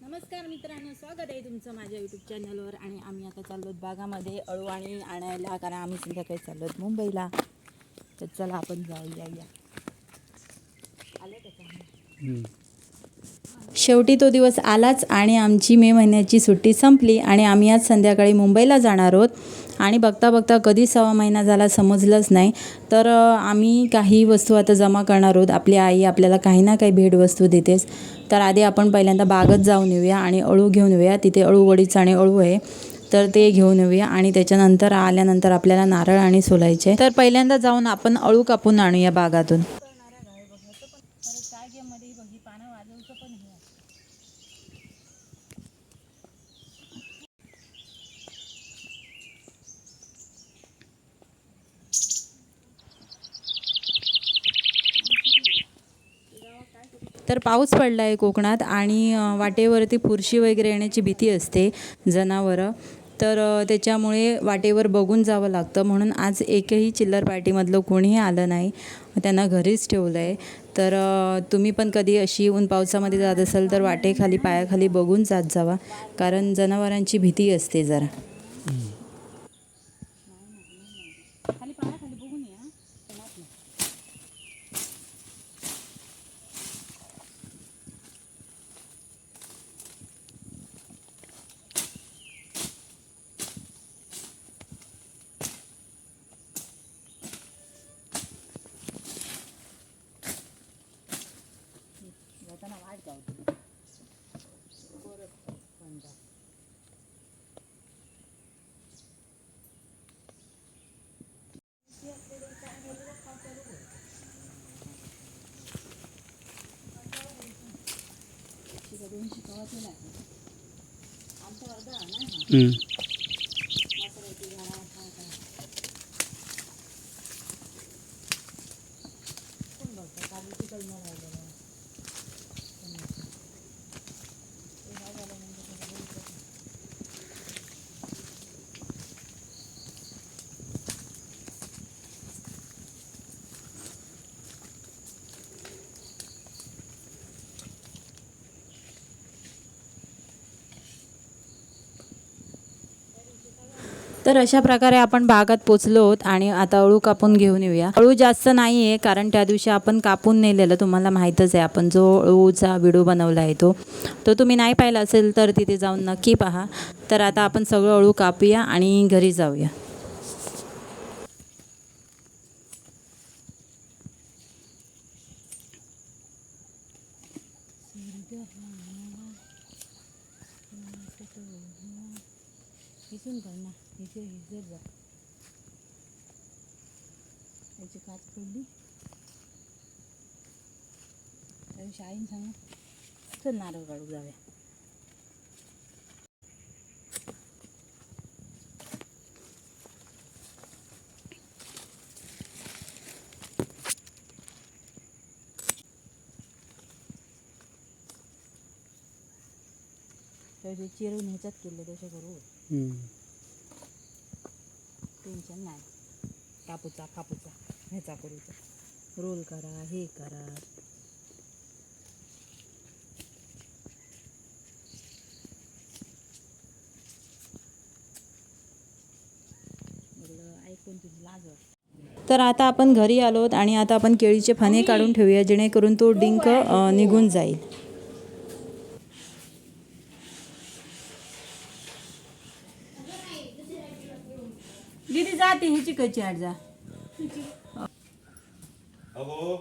नमस्कार मित्रांनो स्वागत आहे तुमचं माझ्या यूट्यूब चॅनलवर आणि आम्ही आता चाललो आहोत बागामध्ये अळूवाणी आणायला कारण आम्ही संध्याकाळी चाललो मुंबईला. तर चला आपण जाऊया या. आले कसं शेवटी तो दिवस आलाच आणि आमची मे महिन्याची सुट्टी संपली आणि आम्ही आज संध्याकाळी मुंबईला जाणार आहोत. आणि बघता बघता कधी सव्वा महिना झाला समजलंच नाही. तर आम्ही काही वस्तू आता जमा करणार आहोत. आपली आई आपल्याला काही ना काही भेटवस्तू देतेच. तर आधी आपण पहिल्यांदा बागत जाऊन येऊया आणि अळू घेऊन येऊया. तिथे अळू वडीच आणि अळू आहे. तर ते घेऊन येऊया आणि त्याच्यानंतर आल्यानंतर आपल्याला नारळ आणि सोलायचे. तर पहिल्यांदा जाऊन आपण अळू कापून आणूया बागातून काय गेममध्ये बघी पानं वाजवचं पण हे तर पाऊस पडला आहे कोकणात आणि वाटेवरती पुरशी वगैरे येण्याची भीती असते जनावरं. तर त्याच्यामुळे वाटेवर बघून जावं लागतं. म्हणून आज एकही चिल्लर पार्टीमधलं कोणीही आलं नाही. त्यांना घरीच ठेवलं आहे तर तुम्ही पण कधी अशी ऊन पावसामध्ये जात असाल तर वाटेखाली पायाखाली बघून जात जावा. कारण जनावरांची भीती असते जरा. हम्म. तर अशा प्रकारे आपण बागात पोचलो आहोत आणि आता अळू कापून घेऊन येऊया. अळू जास्त नाही आहे कारण त्या दिवशी आपण कापून नेलेलं तुम्हाला माहीतच आहे. आपण जो अळूचा व्हिडिओ बनवला आहे तो तो तुम्ही नाही पाहिला असेल तर तिथे जाऊन नक्की पहा. तर आता आपण सगळं अळू कापूया आणि घरी जाऊया इथून कर ना इथे इथे जा याची काच पडली त्याविषयी आईन सांग. चल नारळ काढू जाऊया. चिरून ह्याच्यात केले तसे करू. टेन्शन नाही. कापूचा कापूचा. ह्याचा करूचा रोल करा हे करा म्हटलं, ऐकून तुझी लाज वाटते. तर आता आपण घरी आलोत आणि आता आपण केळीचे फणे काढून ठेवूया जेणेकरून तो डिंक निघून जाईल. दीदी जाते ह्याची कच्ची आठ जा. अगो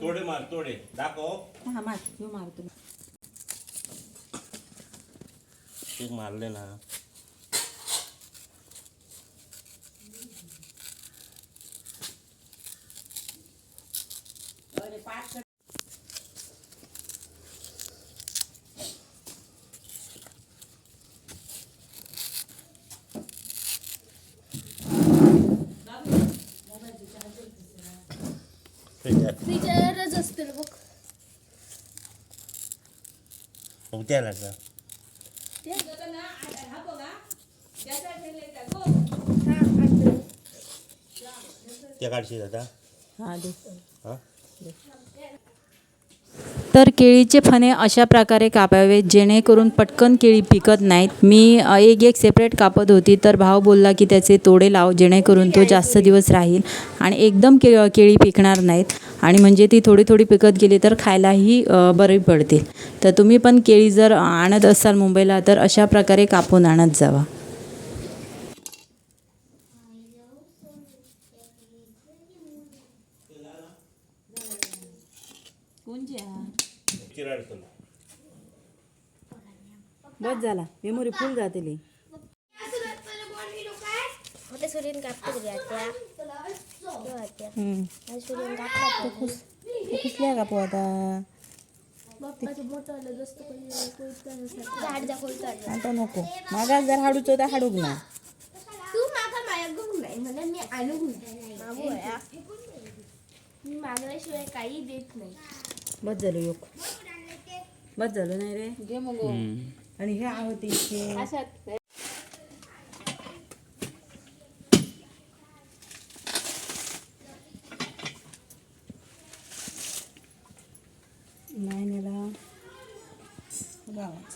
तोडे मार तोडे. दाखव. हा मार मारतो मारले ना. त्याच्यात फ्रीजरच असते ना बघ. उद्याला का त्या काढशील आता? हा दे. हा? तर केळीचे फणे अशा प्रकारे कापावे जेणेकरून पटकन केळी पिकत नाहीत. मी एक एक सेपरेट कापत होती तर भाव बोलला की त्याचे तोडे लाव जेणेकरून तो जास्त दिवस राहील आणि एकदम के केळी पिकणार नाहीत. आणि म्हणजे ती थोडी थोडी पिकत गेली तर खायलाही बरी पडतील. तर तुम्ही पण केळी जर आणत असाल मुंबईला तर अशा प्रकारे कापून आणत जावा. बस झाला. मेमोरी फुल जाते होते सूर्यन कापतो घरी आत्या केव्हा आत्या आज सूर्यन कापला कुठल्या कापू आता? नको. मागास जर हाडूचो तर हाडूक ना तू मागा नाही मला मी आणू मागू आहे मी मागल्याशिवाय काही देत नाही. बस झालं योग. बस झालं नाही रे. घे मग आणि हे आवडते इथे नाही नेला गावात.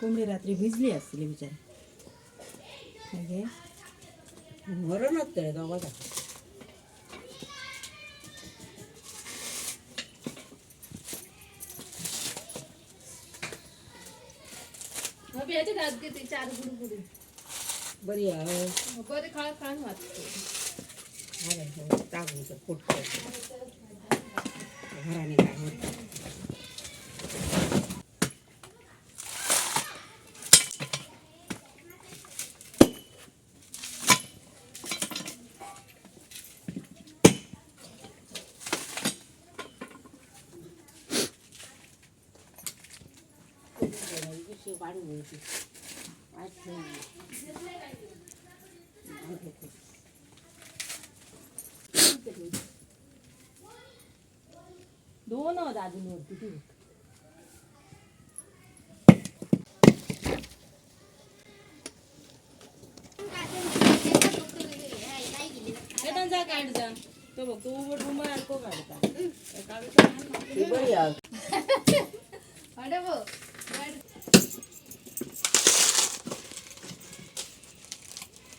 कोंबडी रात्री भिजली असतील बिचारी. म्हणजे मरणच तळे गावाचा बरी आहे टाकून तर पोट घराने काय होत? दोन अजून वरती ती जा काढ जा तो बघ तू उभं रुमा अडको काढता बरी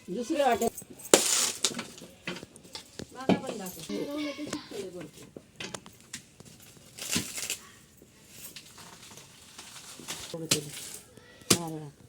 दुसऱ्या वाट्यात मागा पण दाखव. नारळात.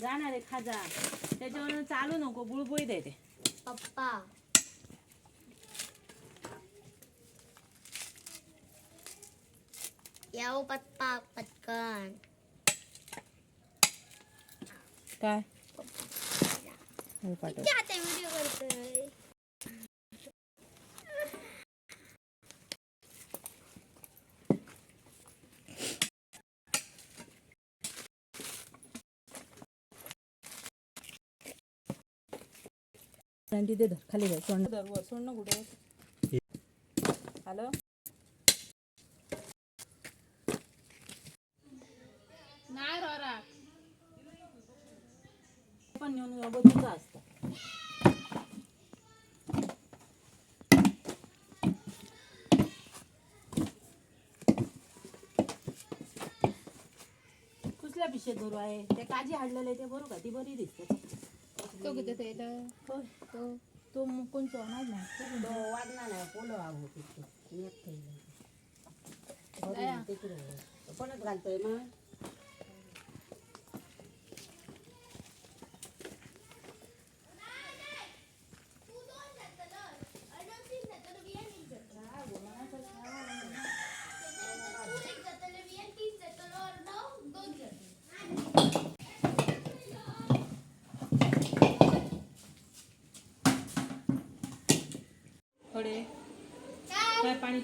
जाणार आहे खाजा. त्याच्यावर चालू नको बुळबुळी देते पप्पा. याव पप्पा पटकन. काय? व्हिडिओ करतोय? आणि तिथे धर खाली धर सोडणं धर वर सोडणं कुठे. हॅलो पण असतं. कुठल्या पिशेत धरू आहे? ते काजी हाडलेले ते बरू का? ती बरी दिसते. तो किती होय. तो तो कोणचा नाही तो वाढणार नाही पोलो आहो. तिथे एक कोणच घालतोय मग?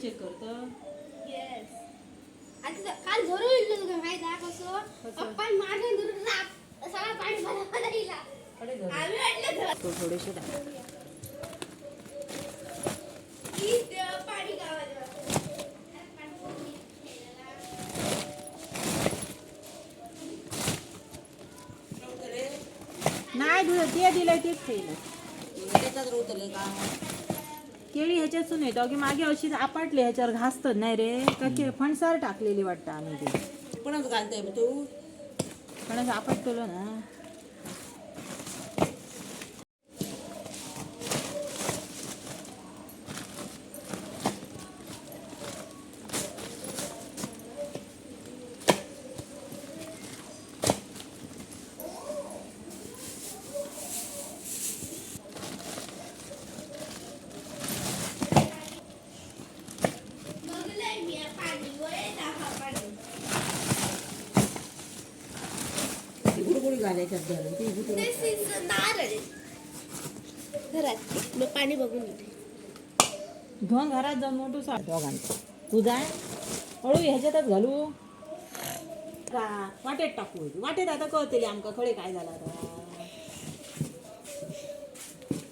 चेक करतं? काल झोरू इल्लो तुका माहिती आहे कसं? पप्पा धरून राप सगळा पाणी भरा भरा इला आम्ही वाटलं धर तो थोडेसे पाणी नाही दिलं ते दिलं तेच खाईल त्याच्यात रोतले का केळी ह्याच्यातून येतो. की मागे अशी आपटले ह्याच्यावर घासतात नाही रे का के फणसार टाकलेली वाटतं आम्ही ते. कोणच घालतोय तू. पण असं आपटलो ना. नारळ घरात. मी पाणी बघून येते. घेऊन घरात जाऊन मोठं साठ दोघांचं. तू जाय हळू ह्याच्यातच घालू. का? वाटेत टाकू. वाटेत आता कळतली आमका खळे काय झाला आता.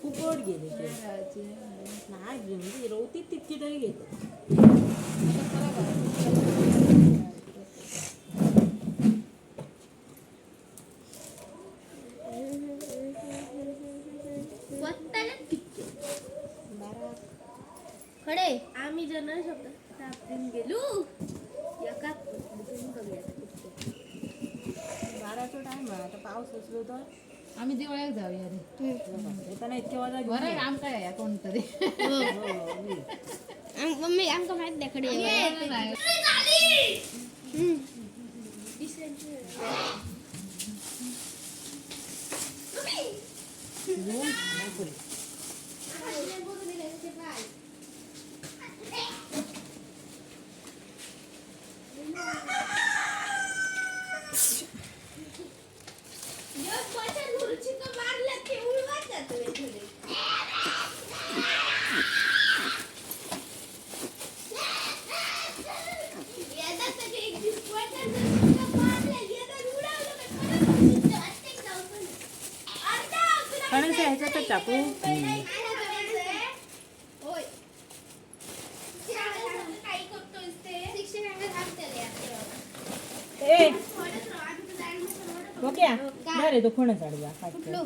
फुकट गेले नाही म्हणजे रवतीत तितकी तरी घेतो. पाऊस असलो तर आम्ही दिवाळ्यात जाऊया रे येताना इतके वाजा घेऊन बरं ये. आहे, आमका या कोणतरी मम्मी आमका माहीत नाही खडे नाही. मारल्या ते उडवायचं जातो थोडे याचा तर एक दिवस वाटलं तर तुला मारलं, याला उडवलं का खरं तुझं अटॅक जाऊ पण. आता तुला फणस ह्याच्यातच टाकू काय करायचंय? होय. शिक्षकांना काही करतोयस ते? शिक्षकांना सांगते रे आता. ए थोडंच राहा, आधी तुझं admission वाढव. ओके बरे तो फोनच जा कुठलं?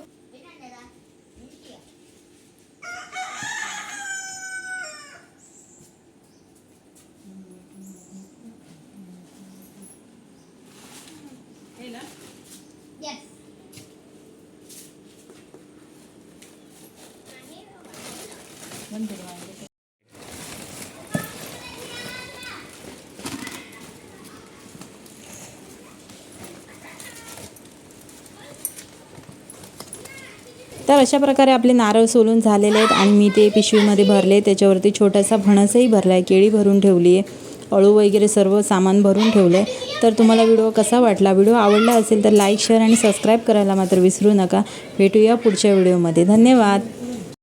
तर अशा प्रकारे आपले नारळ सोलून झालेले आहेत आणि मी ते पिशवीमध्ये भरले. त्याच्यावरती छोटासा फणसही भरला आहे केळी भरून ठेवली आहे. अळू वगैरे सर्व सामान भरून ठेवलं आहे तर तुम्हाला व्हिडिओ कसा वाटला? व्हिडिओ आवडला असेल तर लाईक शेअर आणि सबस्क्राईब करायला मात्र विसरू नका. भेटूया पुढच्या व्हिडिओमध्ये. धन्यवाद.